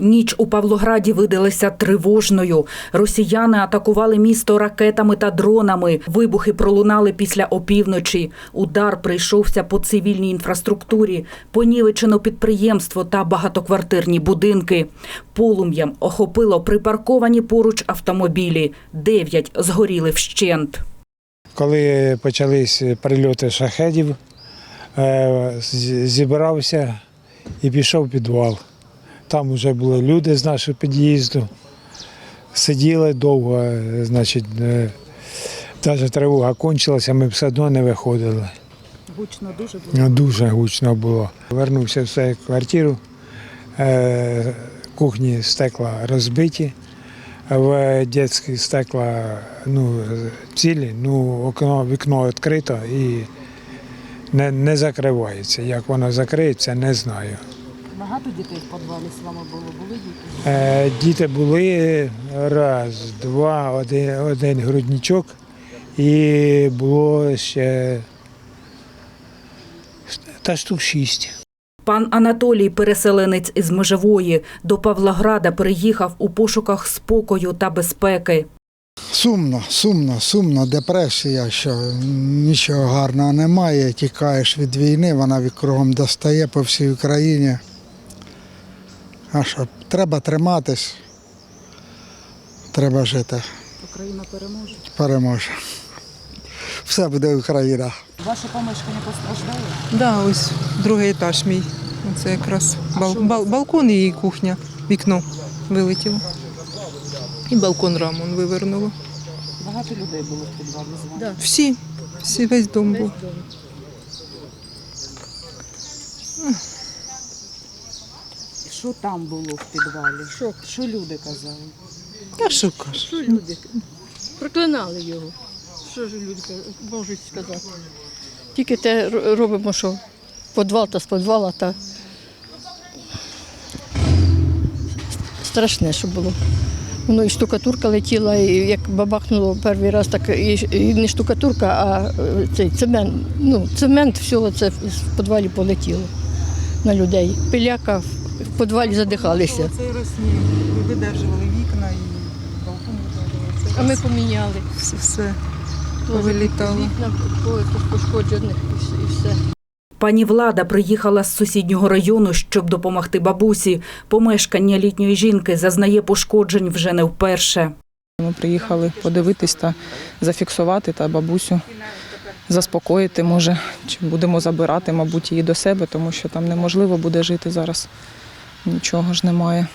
Ніч у Павлограді видалася тривожною. Росіяни атакували місто ракетами та дронами. Вибухи пролунали після опівночі. Удар прийшовся по цивільній інфраструктурі, понівечено підприємство та багатоквартирні будинки. Полум'ям охопило припарковані поруч автомобілі. Дев'ять згоріли вщент. Коли почались прильоти шахедів, е, зібрався і пішов підвал. Там вже були люди з нашого під'їзду. Сиділи довго, е, значить, навіть тривога кончилася, ми все одно не виходили. Гучно дуже Ну, Дуже гучно було. Вернувся в свою квартиру, е, кухні стекла розбиті, в дитячі стекла ну, цілі, ну, окно, вікно відкрито і не, не закривається. Як воно закриється, не знаю. Багато дітей в підвалі з вами було. Були діти? Е, діти були раз, два, один, один грудничок і було ще та штук шість. Пан Анатолій, переселенець із Межевої, до Павлограда переїхав у пошуках спокою та безпеки. Сумно, сумно, сумно, депресія, що нічого гарного немає, тікаєш від війни, вона від кругом достає по всій Україні. А що, треба триматись, треба жити, Україна переможе. переможе. Все буде Україна. Ваше помешкання постраждало? Да, ось другий етаж мій. Це якраз бал, бал, балкон і кухня, вікно вилетіло. І балкон рамон вивернуло. Багато людей було в підвалі з вами. Всі, всі, весь дом був. Що там було в підвалі? Що, що люди казали? А що кажеш? Що люди? Проклинали його. Що ж люди можуть сказати? Тільки те робимо, що підвал та з підвала, та страшне, що було. Воно і штукатурка летіла, і як бабахнуло перший раз, так і, і не штукатурка, а е, цей цемент. Ну, цемент, все це в підвалі полетіло на людей. Пиляка в підвалі задихалися. Цей раз ні, видержували вікна і балкон видержували. А ми поміняли. все, все вилітало. Вікна пошкоджених і все- і все. Пані Влада приїхала з сусіднього району, щоб допомогти бабусі. Помешкання літньої жінки зазнає пошкоджень вже не вперше. Ми приїхали подивитись та зафіксувати та бабусю заспокоїти, може, чи будемо забирати, мабуть, її до себе, тому що там неможливо буде жити зараз. Нічого ж немає.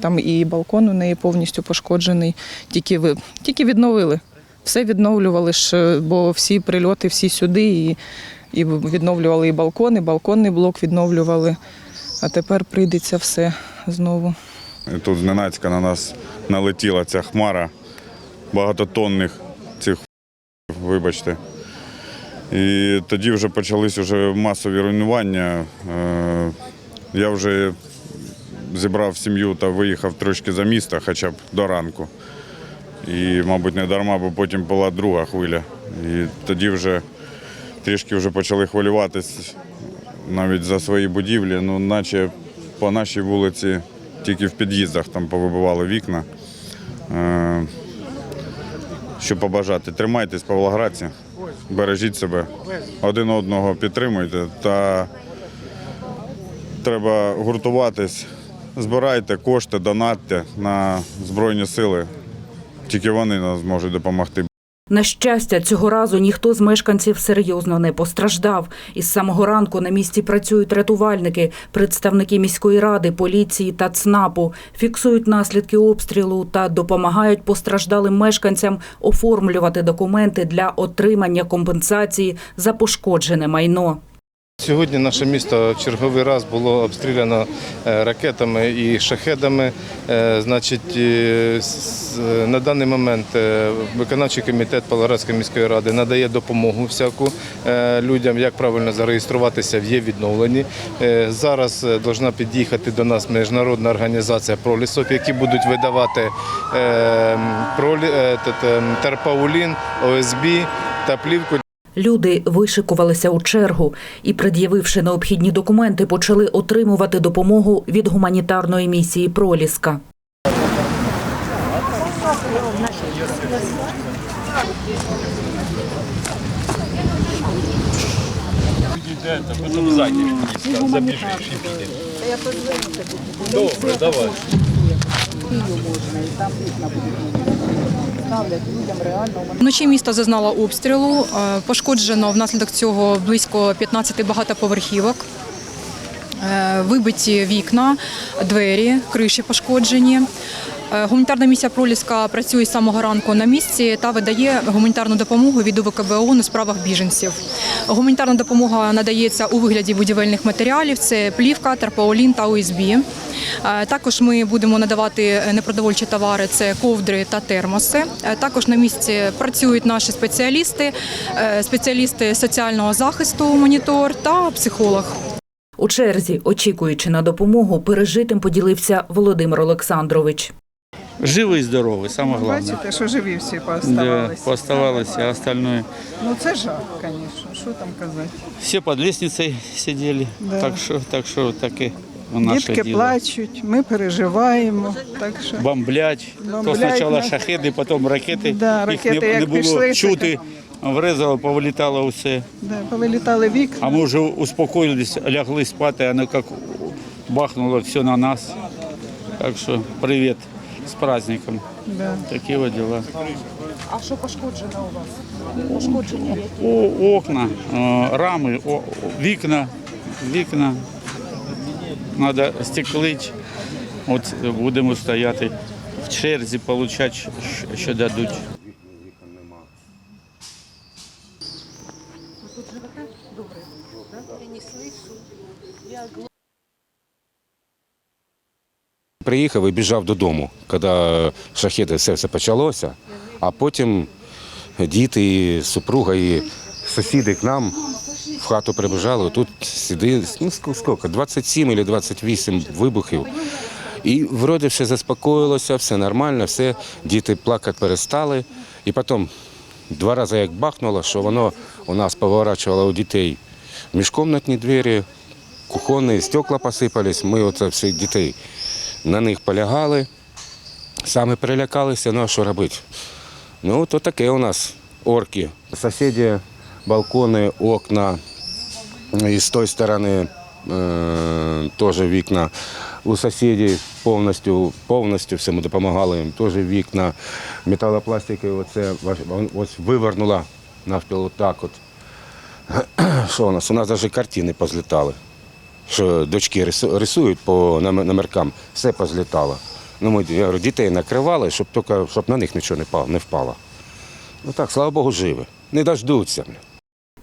Там і балкон у неї повністю пошкоджений, тільки, ви, тільки відновили. Все відновлювали ж, бо всі прильоти, всі сюди, і, і відновлювали і балкон, і балконний блок відновлювали. А тепер прийдеться все знову. Тут зненацька на нас налетіла ця хмара багатотонних цих, вибачте. І тоді вже почались вже масові руйнування. Е, Я вже зібрав сім'ю та виїхав трошки за місто, хоча б до ранку. І, мабуть, не дарма, бо потім була друга хвиля. І тоді вже трішки вже почали хвилюватись навіть за свої будівлі, ну, наче по нашій вулиці тільки в під'їздах там повибивали вікна. Е, Що побажати? Тримайтесь, павлоградці, бережіть себе, один одного підтримуйте та треба гуртуватись, збирайте кошти, донатьте на Збройні сили. Тільки вони нам зможуть допомогти. На щастя, цього разу ніхто з мешканців серйозно не постраждав. Із самого ранку на місці працюють рятувальники, представники міської ради, поліції та ЦНАПу, фіксують наслідки обстрілу та допомагають постраждалим мешканцям оформлювати документи для отримання компенсації за пошкоджене майно. Сьогодні наше місто черговий раз було обстріляно е, ракетами і шахедами. Е, Значить, е, на даний момент виконавчий комітет Павлоградської міської ради надає допомогу всяку людям, як правильно зареєструватися в є відновлені. Е, Зараз должна під'їхати до нас міжнародна організація пролісок, які будуть видавати терпаулін, ОСБ та плівку Люди вишикувалися у чергу і, пред'явивши необхідні документи, почали отримувати допомогу від гуманітарної місії Проліска. Вночі місто зазнало обстрілу. е, Пошкоджено внаслідок цього близько 15 багатоповерхівок. Е, Вибиті вікна, двері, криші пошкоджені. Е, Гуманітарна місія Проліска працює з самого ранку на місці та видає гуманітарну допомогу від УВКБ у справах біженців. Гуманітарна допомога надається у вигляді будівельних матеріалів: це плівка, тарпаулін та ОСБ. Е, Також ми будемо надавати непродовольчі товари, це ковдри та термоси. Е, Також на місці працюють наші спеціалісти, спеціалісти соціального захисту, монітор та психолог. У черзі, очікуючи на допомогу, пережитим поділився Володимир Олександрович. Живий, здоровий, саме головне. Бачите, що живі всі Да, пооставалися. а остальное. Ну це жах, звісно. Що там казати? Все под лестницей сидели. Да. Так що, так що таке Дітки діло. плачуть, ми переживаємо. Так що Бомблять. Бомблять То спочатку шахеди, потім ракети. Да, Їх не, як не було пішли, чути. Врезало, повилітало все. да, повилітали вікна. А ми вже успокоїлись, лягли спати, а не як бахнуло все на нас. Так що привіт з праздником. Да. Такі от діла. А що пошкоджено у вас? Пошкодження? О, окна, е, рами, о, о, вікна, вікна. Треба стеклить. От будемо стояти в черзі, отримати, що дадуть. Приїхав і біжав додому, коли шахеди все, все почалося, а потім діти, і супруга і сусіди к нам в хату прибіжали. Тут сиди, ну скільки, 27 або 28 вибухів. І вроді все заспокоїлося, все нормально, все, діти плакати перестали. І потім два рази як бахнуло, що воно у нас поворачувало у дітей міжкомнатні двері, кухонні стекла посипались. Ми оце всіх дітей на них полягали, саме перелякалися, ну а що робити? Ну, то таке у нас орки. Сусіди, балкони, окна, і з тої сторони е, теж вікна. У сусідів повністю, повністю все ми допомагали їм, теж вікна, металопластики, оце ось вивернула навпіл так от. Що у нас? У нас навіть картини позлітали що дочки рисують по номеркам, все позлітало. Ну, ми я говорю, дітей накривали, щоб тільки щоб на них нічого не впало. Не впало. Ну так, слава Богу, живі. Не дождуться.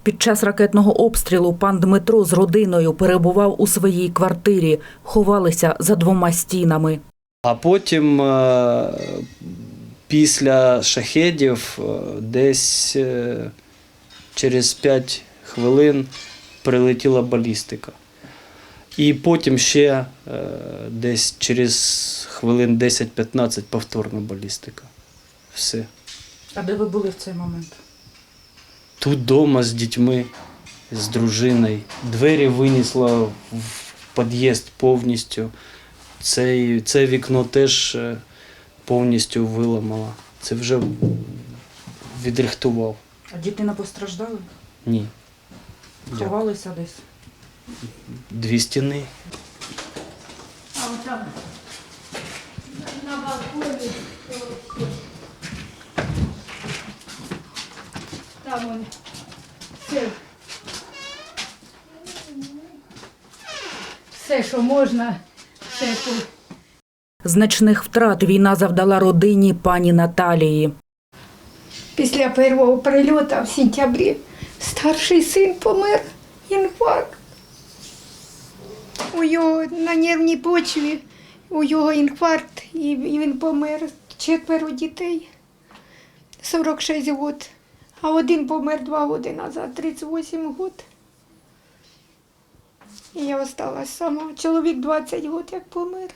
Під час ракетного обстрілу пан Дмитро з родиною перебував у своїй квартирі, ховалися за двома стінами. А потім е, після шахедів е, десь е, через 5 хвилин прилетіла балістика. І потім ще е, десь через хвилин 10-15 повторна балістика. Все. А де ви були в цей момент? Тут вдома з дітьми, з дружиною. Двері винесла в під'їзд повністю. Це, це вікно теж е, повністю виламала. Це вже відрихтував. А дитина постраждали? Ні. Ховалися десь. Дві стіни. А Там он, все. Все, що можна, все тут. Значних втрат війна завдала родині пані Наталії. Після першого прильоту в сентябрі старший син помер інфаркт. У його на нервній почві, у його інфаркт, і він помер. Четверо дітей, 46 років. А один помер два роки назад, 38 років. І я осталась сама. Чоловік 20 років як помер.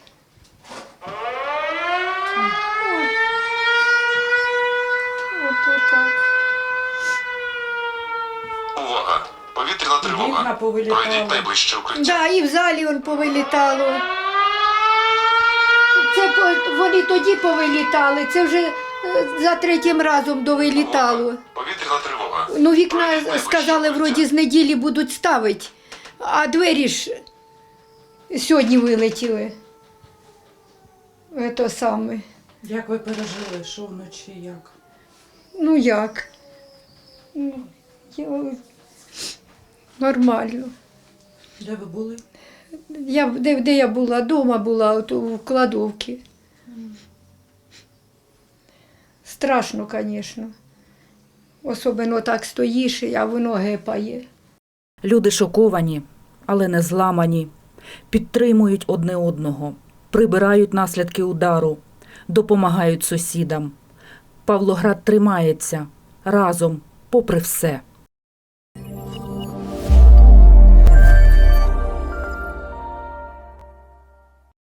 От так. Тривога. Повітряна тривога. Пройдіть найближче укриття. Да, і в залі он повилітало. Це по- вони тоді повилітали, це вже е, за третім разом довилітало. Повітряна тривога. Ну, вікна сказали, вроді з неділі будуть ставити, а двері ж сьогодні вилетіли. Це саме. Як ви пережили? Що вночі? Як? Ну як? Ну, я... Нормально. Де ви були? Я, де, де я була? Дома була, от у кладовці. Страшно, звісно. Особливо так стоїш, а воно гепає. Люди шоковані, але не зламані. Підтримують одне одного, прибирають наслідки удару, допомагають сусідам. Павлоград тримається разом, попри все.